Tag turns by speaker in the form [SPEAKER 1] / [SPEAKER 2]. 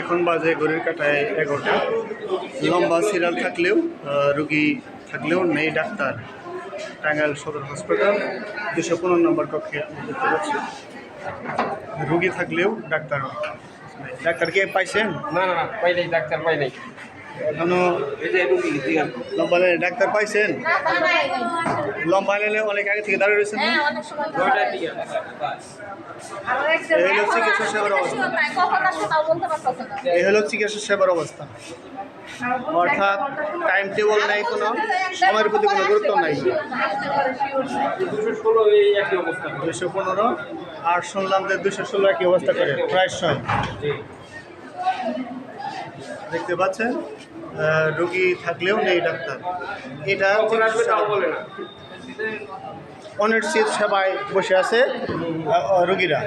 [SPEAKER 1] এখন বাজে ঘড়ির কাটায় এগারোটা। লম্বা সিরিয়াল থাকলেও রুগী থাকলেও নেই ডাক্তার। টাঙ্গাইল সদর হসপিটাল দুশো পনেরো নম্বর কক্ষে দেখতে পাচ্ছি। রুগী থাকলেও ডাক্তার ডাক্তার কে পাইছেন?
[SPEAKER 2] না না পাই ডাক্তার পাই নাই এখনও
[SPEAKER 1] লম্বা লাইনে ডাক্তার পাইছেন। লম্বা লাইনে অনেক আগে থেকে দাঁড়িয়ে রয়েছেন। না?
[SPEAKER 3] হ্যাঁ
[SPEAKER 1] এই হলো চিকিৎসা সেবার অবস্থা।
[SPEAKER 3] নাই, কখন আসবে তাও বলতে পারতেছে না।
[SPEAKER 1] এই হলো চিকিৎসা সেবার অবস্থা। অর্থাৎ টাইম টেবল নাই কোনো সময়ের প্রতি কোনো গুরুত্ব নাই।
[SPEAKER 2] দুশো ষোলো এই একই অবস্থা
[SPEAKER 1] দুশো পনেরো আর শুনলাম যে দুশো ষোলো একই অবস্থা করে প্রায় সময়
[SPEAKER 2] জি।
[SPEAKER 1] দেখতে পাচ্ছেন রুগী থাকলেও নেই ডাক্তার। এটা অনেক সিট সেবায় বসে আছে রোগীরা।